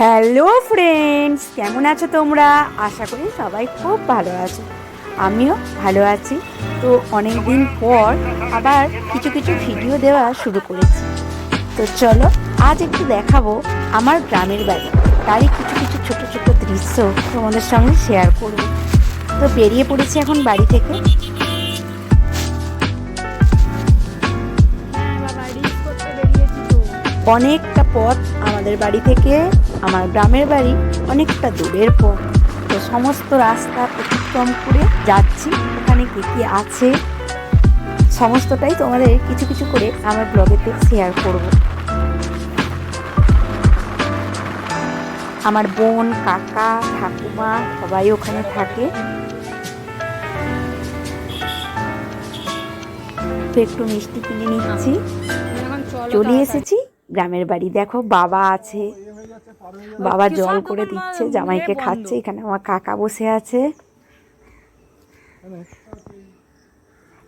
Hello friends কেমন আছো তোমরা? আশা করি সবাই খুব ভালো আছো। আমিও ভালো আছি। তো অনেক দিন পর আবার কিছু কিছু ভিডিও দেওয়া শুরু করেছি। তো চলো আজ একটু দেখাবো আমার গ্রামের বাড়ি। তারই কিছু কিছু ছোট ছোট দৃশ্য তোমাদের সঙ্গে শেয়ার করব। তো বেরিয়ে পড়েছি এখন বাড়ি থেকে। অনেকটা পথ আমাদের বাড়ি থেকে আমার গ্রামের বাড়ি অনেকটা দূরের পথ। তো সমস্ত রাস্তা অতিক্রম করে যাচ্ছি। ওখানে কী কী আছে? সমস্তটাই তোমাদের কিছু কিছু করে আমার ব্লগেতে শেয়ার করব। আমার বোন কাকা ঠাকুমা সবাই ওখানে থাকে। তো একটু মিষ্টি কিনে নিচ্ছি। চলে এসেছি। গ্রামের বাড়ি দেখো বাবা আছে। বাবা জল করে দিচ্ছে জামাইকে খাচ্ছে এখানে আমার কাকা বসে আছে।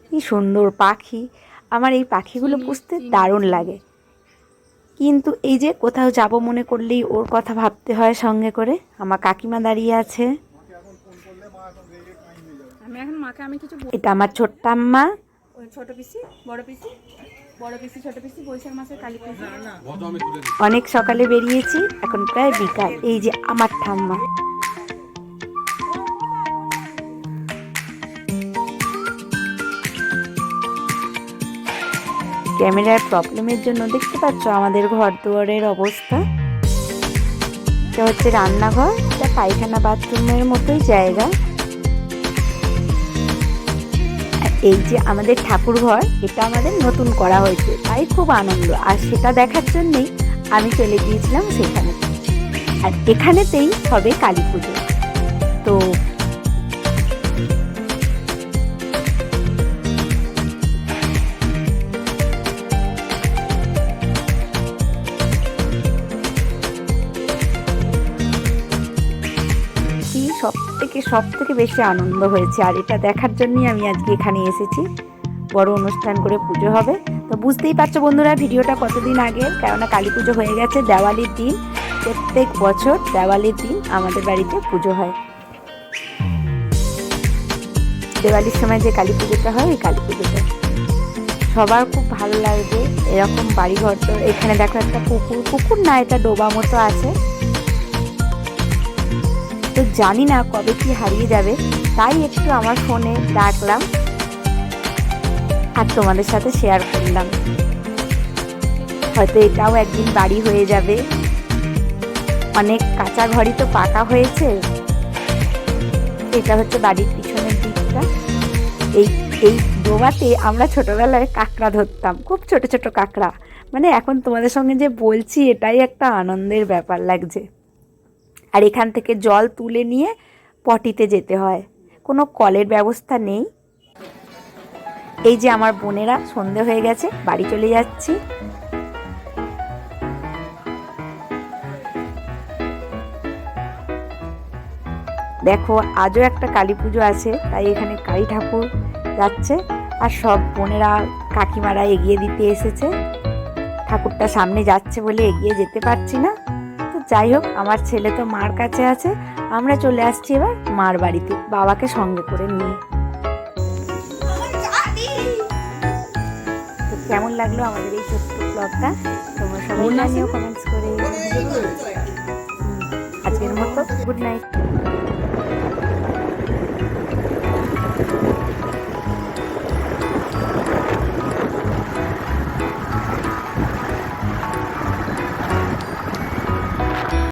কি সুন্দর পাখি। আমার এই পাখিগুলো পুষতে দারুণ লাগে। কিন্তু এই যে কোথাও যাব মনে করলেই ওর কথা ভাবতে হয় সঙ্গে করে। আমার কাকিমা দাঁড়িয়ে আছে। এটা আমার ছোট্টাম্মা ছোট পিসি বড় পিসি। অনেক সকালে বেরিয়েছি, এখন প্রায় বিকাল। এই যে আমার ঠাম্মা। ক্যামেরার প্রবলেমের জন্য দেখতে পাচ্ছ আমাদের ঘর দুয়ারের অবস্থা। এটা হচ্ছে রান্নাঘর, এটা পায়খানা বাথরুমের মতোই জায়গা। এই যে আমাদের ঠাকুর ঘর এটা আমাদের নতুন করা হয়েছে। তাই খুব আনন্দ। আর সেটা দেখার জন্যেই আমি চলে গিয়েছিলাম সেখানে। আর এখানেতেই হবে কালী পুজো। তো সব থেকে সব থেকে বেশি আনন্দ হয়েছে। আর এটা দেখার জন্যই আমি আজকে এখানে এসেছি। বড় অনুষ্ঠান করে পুজো হবে। তো বুঝতেই পারছ বন্ধুরা, ভিডিওটা কতদিন আগে? কেননা কালী পুজো হয়ে গেছে, দেওয়ালির দিন। প্রত্যেক বছর দেওয়ালির দিন আমাদের বাড়িতে পুজো হয়। দেওয়ালির সময় যে কালী পুজোটা হয় ওই কালী পুজোটা। সবার খুব ভালো লাগবে এরকম বাড়িঘর তো এখানে দেখো একটা পুকুর। পুকুর না, এটা ডোবা মতো আছে। জানি না কবে কি হারিয়ে যাবে, তাই একটু আমার ফোনে ডাকলাম আর তোমাদের সাথে শেয়ার করলাম। হয়তো এটাও একদিন বাড়ি হয়ে যাবে। অনেক কাঁচা ঘরই তো পাকা হয়েছে। এটা হচ্ছে বাড়ির পিছনের দিকটা। এই এই ডোবাতে আমরা ছোটবেলায় কাঁকড়া ধরতাম, খুব ছোট ছোট কাঁকড়া। মানে এখন তোমাদের সঙ্গে যে বলছি, এটাই একটা আনন্দের ব্যাপার লাগছে। আর এখান থেকে জল তুলে নিয়ে পটিতে যেতে হয়। কোনো কলের ব্যবস্থা নেই। এই যে আমার বোনেরা, সন্ধে হয়ে গেছে, বাড়ি চলে যাচ্ছি। দেখো, আজও একটা কালী পুজো আছে, তাই এখানে কালী ঠাকুর যাচ্ছে। আর সব বোনেরা, কাকিমারা এগিয়ে দিতে এসেছে। ঠাকুরটা সামনে যাচ্ছে বলে এগিয়ে যেতে পারছি না। যাই হোক আমার ছেলে তো মার কাছে আছে। আমরা চলে আসছি এবার মার বাড়িতে বাবাকে সঙ্গে করে নিয়ে। তো কেমন লাগল আমাদের এই ছোট্ট ব্লগটা তোমরা সবাই জানিও কমেন্টস করে। আজকের মতো গুড নাইট